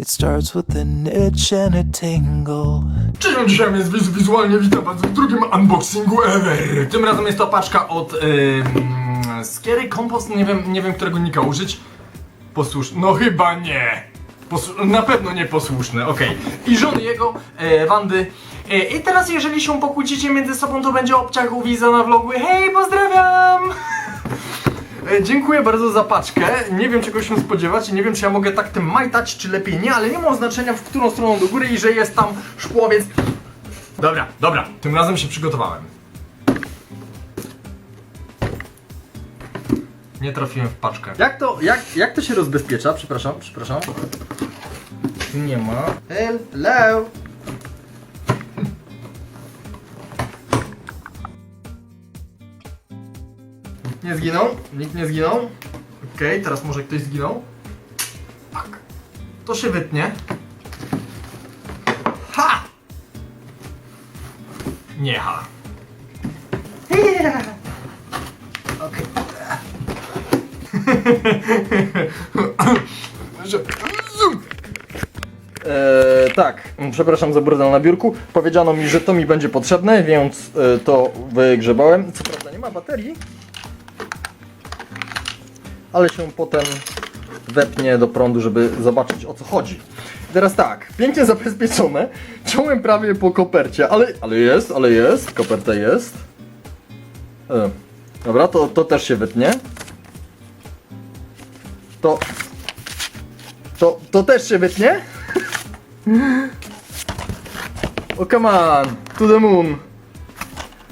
It starts with an itch and a tingle. Cześć, dzisiaj jest wiz wizualnie, witam was w drugim unboxingu ever. Tym razem jest to paczka od ym, Scary Compost, nie wiem, nie wiem którego nika użyć. Posłuszny, no chyba nie. Posłu- na pewno nieposłuszny, okej. I żony jego, e, Wandy. E, I teraz jeżeli się pokłócicie między sobą, to będzie obciach u Wiza na vlogu. Hej, pozdrawiam! E, Dziękuję bardzo za paczkę. Nie wiem czego się spodziewać i nie wiem czy ja mogę tak tym majtać, czy lepiej nie, ale nie ma znaczenia w którą stroną do góry i że jest tam szkło, więc... Dobra, dobra, tym razem się przygotowałem. Nie trafiłem w paczkę. Jak to, jak, jak to się rozbezpiecza? Przepraszam, przepraszam. Tu nie ma. Hello! Nie zginął? Nikt nie zginął? Okej, teraz może ktoś zginął? Tak. To się wytnie. Ha! Nie ha. Okej. Eee, tak, przepraszam za brudę na biurku. Powiedziano mi, że to mi będzie potrzebne, więc e, to wygrzebałem. Co prawda nie ma baterii, ale się potem wepnie do prądu, żeby zobaczyć o co chodzi. I Teraz tak, pięknie zabezpieczone. Ciąłem prawie po kopercie, ale, ale jest, ale jest, koperta jest. E, dobra, to, to też się wytnie. To, to, to też się wytnie. O come on, to the moon.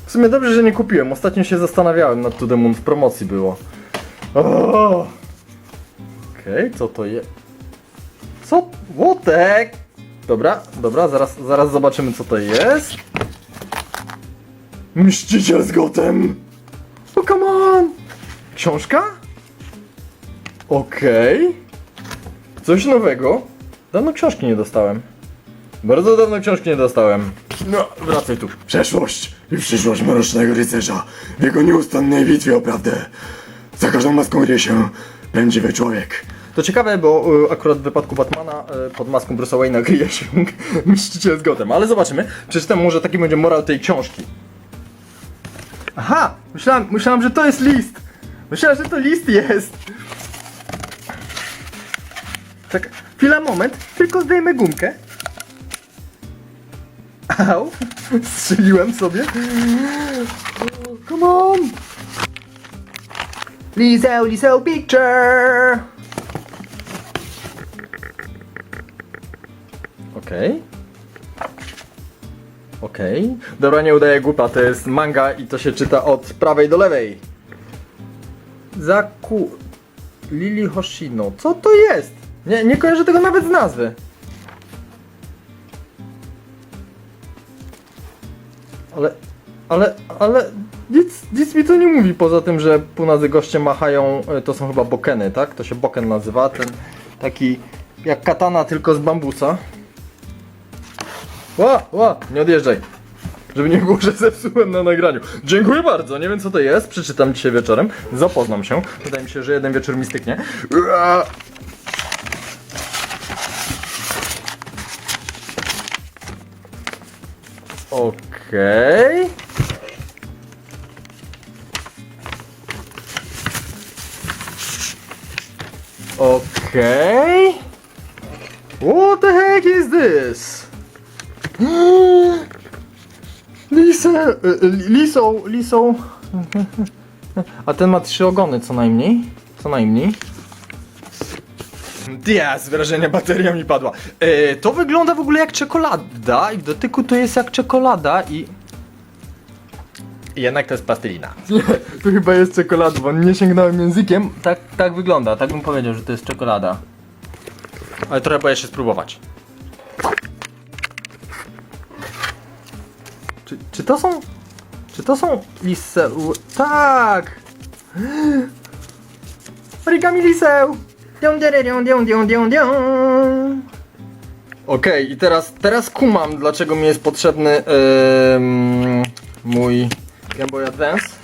W sumie dobrze, że nie kupiłem. Ostatnio się zastanawiałem nad To the Moon w promocji było. Okej, co to jest? Co? Łotek! Dobra, dobra, zaraz, zaraz zobaczymy co to jest. Mściciel z gotem! O come on! Książka? Okej. Coś nowego. Dawno książki nie dostałem. Bardzo dawno książki nie dostałem. No, wracaj tu. Przeszłość i przyszłość mrocznego rycerza w jego nieustannej bitwie o prawdę. Za każdą maską ryje się prawdziwy człowiek. To ciekawe, bo y, akurat w wypadku Batmana y, pod maską Bruce'a Wayne'a kryje się mściciel z gotem, ale zobaczymy. Przeczytam może taki będzie morał tej książki. Aha! Myślałem, myślałem, że to jest list! Myślałem, że to list jest! Tak, chwila, moment, tylko zdejmę gumkę. Au! Strzeliłem sobie. Come on! Lizzo, Lizzo picture! Okej. Okej. Dobra, nie udaje głupa, to jest manga i to się czyta od prawej do lewej. Zaku... Lili Hoshino. Co to jest? Nie, nie kojarzę tego nawet z nazwy. Ale... Ale... Ale... Nic, nic mi to nie mówi, poza tym, że półnazy goście machają... e, To są chyba bokeny, tak? To się boken nazywa, ten taki... Jak katana, tylko z bambusa. Ła, ła, nie odjeżdżaj. Żeby nie było, że zepsułem na nagraniu. Dziękuję bardzo, nie wiem co to jest, przeczytam dzisiaj wieczorem, zapoznam się. Wydaje mi się, że jeden wieczór mi styknie. Ua. Okej. Okej. What the heck is this? Lisę, y, y, lisą, lisą. A ten ma trzy ogony co najmniej. Co najmniej. Diaz, wrażenie bateria mi padła. E, to wygląda w ogóle jak czekolada i w dotyku to jest jak czekolada i... Jednak to jest plastelina. Nie, to chyba jest czekolada, bo nie sięgnąłem językiem. Tak, tak wygląda, tak bym powiedział, że to jest czekolada. Ale trochę boję się spróbować. Czy, czy to są... Czy to są liseł? Tak! Origami liseł! Dią, dią, dią, dią, dią. Okej, i teraz, teraz kumam, dlaczego mi jest potrzebny em, mój Game Boy Advance.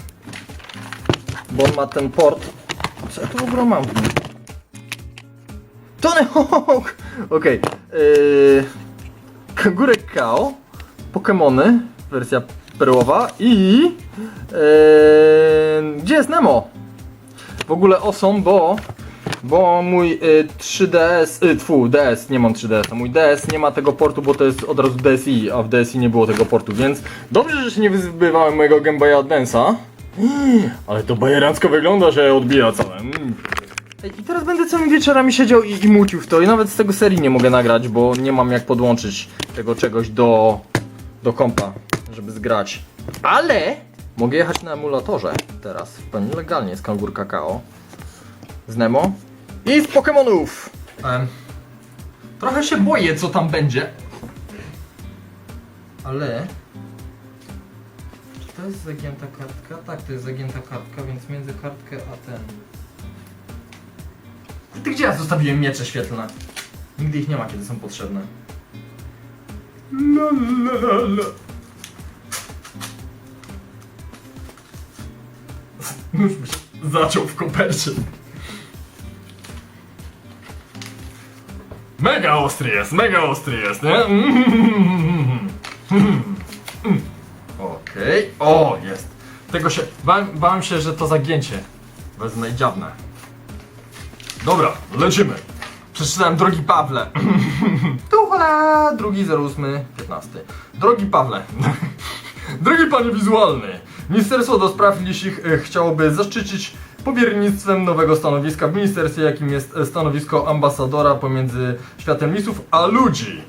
Bo on ma ten port. Co ja tu w ogóle mam w nim? Tony Hawk! Okej. Yy, Kangurek Kao, Pokemony, wersja perłowa i... Yy, gdzie jest Nemo? W ogóle osą, bo... Bo mój y, 3DS, y, tfu, DS, nie mam 3DS, a mój DS nie ma tego portu, bo to jest od razu DSi, a w DSi nie było tego portu, więc dobrze, że się nie wyzbywałem mojego Game Boya Advance'a. Ale to bajerancko wygląda, że odbija całe. I teraz będę całymi wieczorami siedział i, i mucił w to i nawet z tego serii nie mogę nagrać, bo nie mam jak podłączyć tego czegoś do, do kompa, żeby zgrać. Ale mogę jechać na emulatorze teraz, w pełni legalnie z Kangur Kakao, z Nemo i z Pokemonów. trochę się boję, co tam będzie. Ale... Czy to jest zagięta kartka? Tak, to jest zagięta kartka, więc między kartkę a ten... Ty gdzie ja zostawiłem miecze świetlne? Nigdy ich nie ma, kiedy są potrzebne. La, la, la, la. Nóż by się zaciął w kopercie. Mega ostry jest, mega ostry jest, nie? Okej, o jest. Tego się, bałem, bałem się, że to zagięcie wezmę i dziabnę. Dobra, lecimy. Przeczytałem Drogi Pawle. tu hola, drugi 08, 15. Drogi Pawle. Drogi panie wizualny. Ministerstwo do Spraw Lisich e, chciałoby zaszczycić powiernictwem nowego stanowiska w ministerstwie, jakim jest e, stanowisko ambasadora pomiędzy światem lisów a ludzi.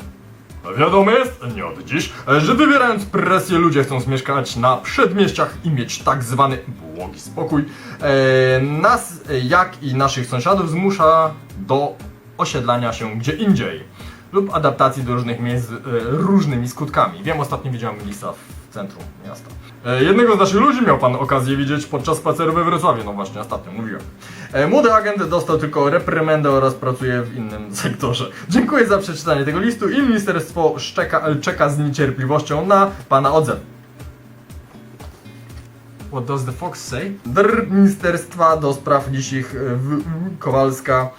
Wiadomo jest, nie od dziś, że wywierając presję ludzie chcą mieszkać na przedmieściach i mieć tak zwany błogi spokój. E, nas, jak i naszych sąsiadów zmusza do osiedlania się gdzie indziej lub adaptacji do różnych miejsc e, różnymi skutkami. Wiem, ostatnio widziałem lisa centrum miasta. E, jednego z naszych ludzi miał pan okazję widzieć podczas spaceru we Wrocławiu, no właśnie, ostatnio mówiłem. E, młody agent dostał tylko reprymendę oraz pracuje w innym sektorze. Dziękuję za przeczytanie tego listu i ministerstwo szczeka, czeka z niecierpliwością na pana odzew. What does the fox say? Dr Ministerstwa do Spraw Lisich e, w, w, Kowalska.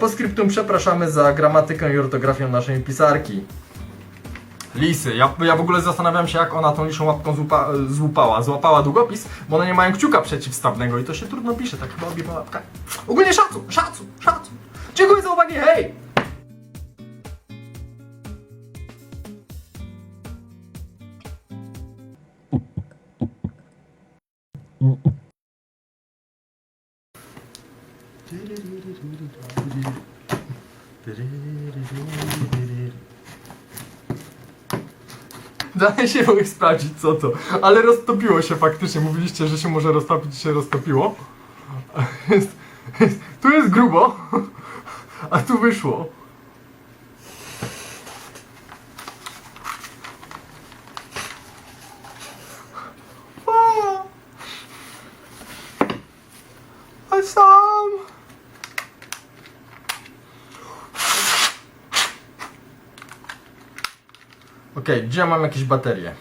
Po skryptum przepraszamy za gramatykę i ortografię naszej pisarki. Lisy. Ja, ja w ogóle zastanawiam się, jak ona tą liszą łapką złupa, e, złupała. Złapała długopis, bo one nie mają kciuka przeciwstawnego i to się trudno pisze, tak chyba obiema łapka. Ogólnie szacun, szacun, szacun. Dziękuję za uwagę, hej! Dalej się mogę sprawdzić co to, ale roztopiło się faktycznie. Mówiliście, że się może roztopić, się roztopiło. Jest, jest, tu jest grubo, a tu wyszło. O! A sam. Gdzie mam jakieś baterie?